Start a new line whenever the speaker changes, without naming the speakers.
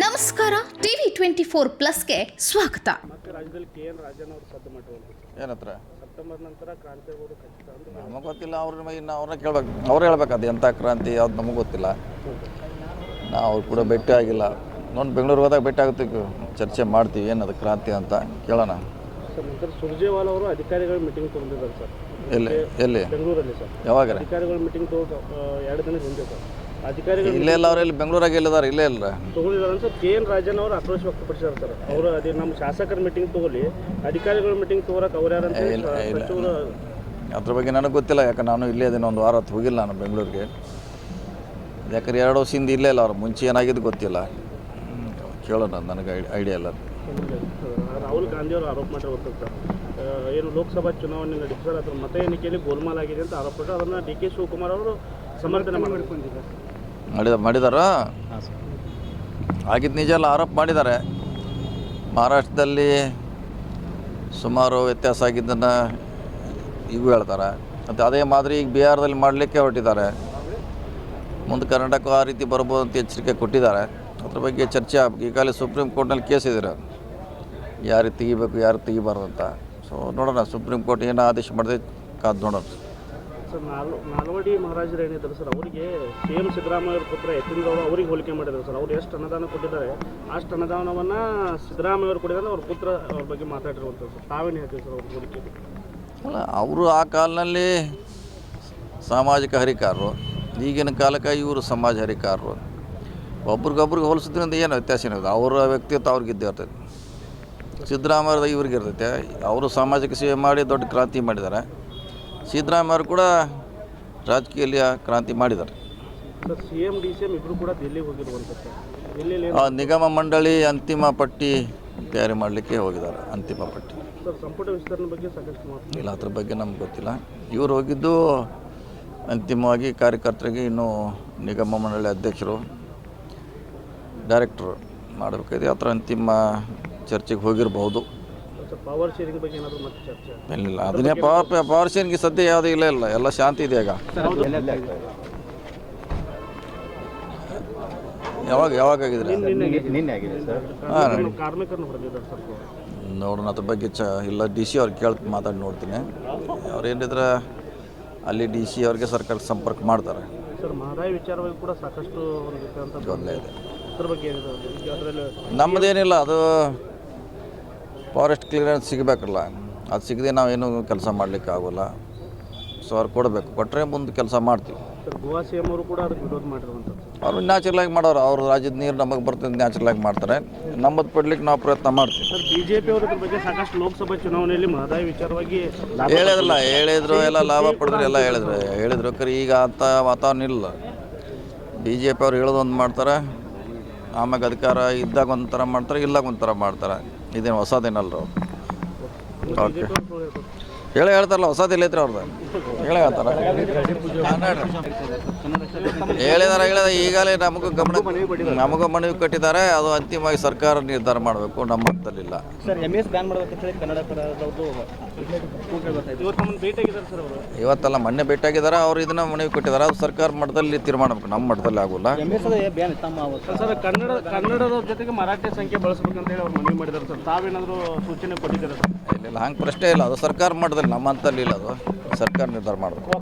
ನಮಸ್ಕಾರ TV twenty four ಪ್ಲಸ್ಗೆ ಸ್ವಾಗತ.
ಮತ್ತೆ ರಾಜ್ಯದಲ್ಲಿ ಕೆ ಎನ್ ರಾಜನ್ ಅವರು ಸದ್ದು ಮಾಡಿರುವಂಥದ್ದು
ಏನತ್ರ?
ಸೆಪ್ಟೆಂಬರ್ ನಂತರ ಕ್ರಾಂತಿ ಆಗೋದು ಖಚಿತ ಅಂತ
ನಮಗೆ ಗೊತ್ತಿಲ್ಲ ಅವ್ರ ಇನ್ನು ಅವ್ರನ್ನ ಕೇಳ್ಬೇಕು. ಅವ್ರು ಹೇಳ್ಬೇಕು ಅದು ಎಂಥ ಕ್ರಾಂತಿ ಯಾವ್ದು ನಮಗೆ ಗೊತ್ತಿಲ್ಲ. ನಾವು ಅವ್ರು ಕೂಡ ಭೇಟಿ ಆಗಿಲ್ಲ. ನೋಡಿ ಬೆಂಗಳೂರಿಗೆ ಹೋದಾಗ ಭೇಟಿ ಆಗುತ್ತೆ ಚರ್ಚೆ ಮಾಡ್ತೀವಿ ಏನದು ಕ್ರಾಂತಿ ಅಂತ ಕೇಳೋಣ.
ಸರ್ ನಂತರ ಸುರ್ಜೇವಾಲ ಅವರು ಅಧಿಕಾರಿಗಳ ಮೀಟಿಂಗ್ ತಗೊಂಡಿದ್ದಾರೆ ಸರ್.
ಎಲ್ಲಿ? ಎಲ್ಲಿ?
ಬೆಂಗಳೂರಲ್ಲಿ ಸರ್.
ಯಾವಾಗ?
ಅಧಿಕಾರಿಗಳ ಮೀಟಿಂಗ್ ತಗೋ ಎರಡು ದಿನ ಹಿಂದೆ ಸರ್.
ಇಲ್ಲೇ ಇಲ್ಲ ಅವ್ರು ಎಲ್ಲಿ ಬೆಂಗಳೂರಾಗ ಎಲ್ಲಿದ್ದಾರೆ ಇಲ್ಲೇ ಇಲ್ಲ
ತಗೊಂಡಿದ್ದಾರೆ ಸರ್ ಕೆ ಎನ್ ರಾಜನ್ ಅವರು ಆಕ್ರೋಶ ವ್ಯಕ್ತಪಡಿಸಿದ್ದಾರೆ ಸರ್. ಅವರು ಅದೇ ನಮ್ಮ ಶಾಸಕರ ಮೀಟಿಂಗ್ ತಗೊಳ್ಳಿ ಅಧಿಕಾರಿಗಳ ಮೀಟಿಂಗ್ ತಗೋರಕ್ಕೆ ಅವ್ರು ಯಾರಂತ
ಇಲ್ಲ, ಇಲ್ಲ.
ಸಚಿವರು
ಅದ್ರ ಬಗ್ಗೆ ನನಗೆ ಗೊತ್ತಿಲ್ಲ ಯಾಕೆ ನಾನು ಇಲ್ಲೇ ಅದೇನೋ ಒಂದು ವಾರ ಹೊತ್ತು ಹೋಗಿಲ್ಲ ನಾನು ಬೆಂಗಳೂರಿಗೆ. ಯಾಕಂದ್ರೆ ಎರಡು ವರ್ಷದಿಂದ ಇಲ್ಲೇ ಇಲ್ಲ ಅವ್ರು ಮುಂಚೆ ಏನಾಗಿದ್ದು ಗೊತ್ತಿಲ್ಲ. ಕೇಳೋಣ ನನಗೆ ಐಡಿಯಾ ಇಲ್ಲ.
ರಾಹುಲ್ ಗಾಂಧಿ ಅವರು ಆರೋಪ ಮಾಡಿರೋ ಸರ್. ಏನು ಲೋಕಸಭಾ ಚುನಾವಣೆ ನಡೀತು ಸರ್ ಅದ್ರ ಮತ ಎಣಿಕೆಯಲ್ಲಿ ಗೋಲ್ಮಾಲ್ ಆಗಿದೆ ಅಂತ ಆರೋಪ ಅದನ್ನು ಡಿ ಕೆ ಶಿವಕುಮಾರ್ ಅವರು ಸಮರ್ಥನೆ ಮಾಡಿಕೊಂಡಿದ್ದಾರೆ.
ಮಾಡಿದ ಮಾಡಿದಾರಾ? ಆಗಿದ್ದು ನಿಜ ಎಲ್ಲ ಆರೋಪ ಮಾಡಿದ್ದಾರೆ ಮಹಾರಾಷ್ಟ್ರದಲ್ಲಿ ಸುಮಾರು ವ್ಯತ್ಯಾಸ ಆಗಿದ್ದನ್ನು ಈಗೂ ಹೇಳ್ತಾರೆ. ಮತ್ತು ಅದೇ ಮಾದರಿ ಈಗ ಬಿಹಾರದಲ್ಲಿ ಮಾಡಲಿಕ್ಕೆ ಹೊರಟಿದ್ದಾರೆ. ಮುಂದೆ ಕರ್ನಾಟಕ ಆ ರೀತಿ ಬರ್ಬೋದು ಅಂತ ಎಚ್ಚರಿಕೆ ಕೊಟ್ಟಿದ್ದಾರೆ. ಅದ್ರ ಬಗ್ಗೆ ಚರ್ಚೆ ಆಗಬೇಕು ಈಗಾಗಲೇ ಸುಪ್ರೀಂ ಕೋರ್ಟ್ನಲ್ಲಿ ಕೇಸ್ ಇದ್ದಾರೆ ಯಾರು ತೆಗಿಬೇಕು ಯಾರು ತೆಗಿಬಾರ್ದು ಅಂತ. ಸೊ ನೋಡೋಣ ಸುಪ್ರೀಂ ಕೋರ್ಟ್ ಏನು ಆದೇಶ ಮಾಡಿದೆ ಕಾದು ನೋಡೋಣ.
ಸರ್ ನಾಲ್ ನಾಲ್ವಡಿ ಮಹಾರಾಜರು ಏನಿದ್ದಾರೆ ಸರ್, ಅವರಿಗೆ ಸಿ ಎಂ ಸಿದ್ದರಾಮಯ್ಯವ್ರ ಪುತ್ರ ಗೌಡ ಅವರಿಗೆ ಹೋಲಿಕೆ ಮಾಡಿದ್ದಾರೆ ಸರ್. ಅವ್ರು ಎಷ್ಟು ಅನುದಾನ ಕೊಟ್ಟಿದ್ದಾರೆ, ಅಷ್ಟು ಅನುದಾನವನ್ನು ಸಿದ್ದರಾಮಯ್ಯವ್ರು ಕೊಟ್ಟಿದ್ದಾರೆ ಅವ್ರ ಪುತ್ರ ಅವ್ರ ಬಗ್ಗೆ ಮಾತಾಡಿರುವಂಥದ್ದು ಸರ್. ತಾವೇನು ಹೇಳ್ತೀವಿ ಸರ್ ಅವ್ರ ಹೋಲಿಕೆ?
ಅಲ್ಲ, ಅವರು ಆ ಕಾಲದಲ್ಲಿ ಸಾಮಾಜಿಕ ಹರಿಕಾರರು. ಈಗಿನ ಕಾಲಕ್ಕೆ ಇವರು ಸಮಾಜ ಹರಿಕಾರರು. ಒಬ್ರಿಗೊಬ್ರಿಗೆ ಹೋಲಿಸಿದ್ರಿಂದ ಏನು ವ್ಯತ್ಯಾಸ ಏನಿದೆ. ಅವರ ವ್ಯಕ್ತಿತ್ವ ಅವ್ರಿಗೆ ಇದ್ದೇ ಇರ್ತೈತೆ ಸಿದ್ದರಾಮಯ್ಯದ ಇವ್ರಿಗೆ ಇರ್ತೈತೆ ಅವರು ಸಾಮಾಜಿಕ ಸೇವೆ ಮಾಡಿ ದೊಡ್ಡ ಕ್ರಾಂತಿ ಮಾಡಿದ್ದಾರೆ. ಸಿದ್ದರಾಮಯ್ಯರು ಕೂಡ ರಾಜಕೀಯಲ್ಲಿ ಕ್ರಾಂತಿ ಮಾಡಿದ್ದಾರೆ.
Sir C M D C M ಇಬ್ಬರು ಕೂಡ ದೆಹಲಿಗೆ ಹೋಗಿರುವಂಥದ್ದು ಸರ್. ದೆಹಲಿಯಲ್ಲಿ
ಆ ನಿಗಮ ಮಂಡಳಿ ಅಂತಿಮ ಪಟ್ಟಿ ತಯಾರಿ ಮಾಡಲಿಕ್ಕೆ ಹೋಗಿದ್ದಾರೆ ಅಂತಿಮ ಪಟ್ಟಿ.
ಸರ್ ಸಂಪುಟ ವಿಸ್ತರಣೆ ಬಗ್ಗೆ ಸಾಕಷ್ಟು ಮಾತು
ಇಲ್ಲ ಅದ್ರ ಬಗ್ಗೆ ನಮ್ಗೆ ಗೊತ್ತಿಲ್ಲ. ಇವರು ಹೋಗಿದ್ದು ಅಂತಿಮವಾಗಿ ಕಾರ್ಯಕರ್ತರಿಗೆ ಇನ್ನೂ ನಿಗಮ ಮಂಡಳಿ ಅಧ್ಯಕ್ಷರು ಡೈರೆಕ್ಟ್ರು ಮಾಡಬೇಕಾಗಿದೆ. ಆ ಥರ ಅಂತಿಮ ಚರ್ಚೆಗೆ ಹೋಗಿರ್ಬೋದು.
ಸರ್ ಪವರ್ ಶೇರಿಂಗ್ ಬಗ್ಗೆ ಏನಾದರೂ ಮತ್ತೆ ಚರ್ಚೆ
ಇಲ್ಲ ಅದನ್ನೇ ಪವರ್ ಪವರ್ ಶೇರಿಂಗ್ ಸದ್ಯ ಯಾವುದೂ ಇಲ್ಲ ಇಲ್ಲ. ಎಲ್ಲ ಶಾಂತಿ ಇದೆ ಈಗ. ಯಾವಾಗ ಯಾವಾಗ ಆಗಿದ್ರೆ? ಹಾಂ
ಕಾರ್ಮಿಕರನ್ನು ಹೊಡೆದಿದ್ದಾರೆ
ನೋಡೋಣ ಅದ್ರ ಬಗ್ಗೆ ಚ ಇಲ್ಲ ಡಿ ಸಿ ಅವ್ರಿಗೆ ಕೇಳಿ ಮಾತಾಡಿ ನೋಡ್ತೀನಿ. ಅವ್ರು ಏನಿದ್ರೆ ಅಲ್ಲಿ ಡಿ ಸಿ ಅವ್ರಿಗೆ ಸರ್ಕಾರ ಸಂಪರ್ಕ ಮಾಡ್ತಾರೆ.
ಸರ್ ಮಹದಾಯಿ ವಿಚಾರವಾಗಿ ಕೂಡ ಸಾಕಷ್ಟು ಒಂದು ಅಂತ
ಗೊಂದಲ ಇದೆ.
ಅದ್ರ ಬಗ್ಗೆ ಏನಿದೆ? ಅದರಲ್ಲಿ
ನಮ್ಮದೇನಿಲ್ಲ ಅದು ಫಾರೆಸ್ಟ್ ಕ್ಲಿಯರೆನ್ಸ್ ಸಿಗಬೇಕಲ್ಲ. ಅದು ಸಿಗದೆ ನಾವೇನು ಕೆಲಸ ಮಾಡಲಿಕ್ಕೆ ಆಗೋಲ್ಲ. ಸೊ ಅವ್ರು ಕೊಡಬೇಕು. ಕೊಟ್ಟರೆ ಮುಂದೆ ಕೆಲಸ ಮಾಡ್ತೀವಿ.
ಗೋವಾ ಅವರು ಕೂಡ ಅದಕ್ಕೆ ವಿರೋಧ ಮಾಡಿರುವಂಥದ್ದು.
ಅವರು ನ್ಯಾಚುರಲಾಗಿ ಮಾಡೋರು. ಅವ್ರ ರಾಜ್ಯದ ನೀರು ನಮಗೆ ಬರ್ತದೆ ನ್ಯಾಚುರಲ್ ಆಗಿ ಮಾಡ್ತಾರೆ. ನಮ್ಮದು ಪಡ್ಲಿಕ್ಕೆ ನಾವು ಪ್ರಯತ್ನ ಮಾಡ್ತೀವಿ.
ಸರ್ ಬಿಜೆಪಿ ಅವರು ಇದ್ರ ಬಗ್ಗೆ ಸಾಕಷ್ಟು ಲೋಕಸಭಾ ಚುನಾವಣೆಯಲ್ಲಿ ಮಹದಾಯಿ ವಿಚಾರವಾಗಿ
ಹೇಳಿದ್ರಲ್ಲ ಹೇಳಿದ್ರು ಎಲ್ಲ ಲಾಭ ಪಡೆದ್ರು ಎಲ್ಲ ಹೇಳಿದ್ರು. ಹೇಳಿದ್ರು ಕರೆ ಈಗ ಅಂತ ವಾತಾವರಣ ಇಲ್ಲ. ಬಿ ಜೆ ಪಿ ಅವ್ರು ಹೇಳೋದೊಂದು ಮಾಡ್ತಾರೆ. ಆಮ್ಯಾಗ ಅಧಿಕಾರ ಇದ್ದಾಗ ಒಂಥರ ಮಾಡ್ತಾರೆ ಇಲ್ಲಾಗ ಒಂಥರ ಮಾಡ್ತಾರೆ. ಇದೇನು ಹೊಸದೇನಲ್ರ ಓಕೆ ಹೇಳಿ ಹೇಳ್ತಾರಲ್ಲ ಹೊಸದಿಲ್ಲ ಐತ್ರಿ ಅವ್ರದ್ದು ಹೇಳಿ ಹೇಳ್ತಾರ. ಹೇಳಿದಾರೆ ಹೇಳಿದ. ಈಗಲೇ ನಮಗೂ ಗಮನ ನಮಗೂ ಮನವಿ ಕಟ್ಟಿದ್ದಾರೆ. ಅದು ಅಂತಿಮವಾಗಿ ಸರ್ಕಾರ ನಿರ್ಧಾರ ಮಾಡಬೇಕು ನಮ್ಮ
ಮಕ್ಕಳಿಲ್ಲ
ಇವತ್ತಲ್ಲ ಮೊನ್ನೆ ಭೇಟಿಯಾಗಿದ್ದಾರೆ ಅವ್ರು ಇದನ್ನ ಮನವಿ ಕೊಟ್ಟಿದ್ದಾರೆ. ಅದು ಸರ್ಕಾರ ಮಟ್ಟದಲ್ಲಿ ತೀರ್ಮಾನ ಮಾಡಬೇಕು ನಮ್ಮ ಮಟ್ಟದಲ್ಲಿ ಆಗೋಲ್ಲ.
ಕನ್ನಡದ ಜೊತೆಗೆ ಮರಾಠಿ ಸಂಖ್ಯೆ ಬಳಸಬೇಕಂತ ಹೇಳಿ ಅವ್ರು ಮನವಿ ಮಾಡಿದ್ದಾರೆ ಸರ್. ತಾವೇನಾದರೂ ಸೂಚನೆ ಕೊಟ್ಟಿದ್ದಾರೆ ಸರ್?
ಇಲ್ಲ ಇಲ್ಲ ಹಂಗೆ ಪ್ರಶ್ನೆ ಇಲ್ಲ. ಅದು ಸರ್ಕಾರ ಮಟ್ಟದಲ್ಲಿ ನಮ್ಮ ಇಲ್ಲ ಅದು ಸರ್ಕಾರ ನಿರ್ಧಾರ ಮಾಡಬೇಕು.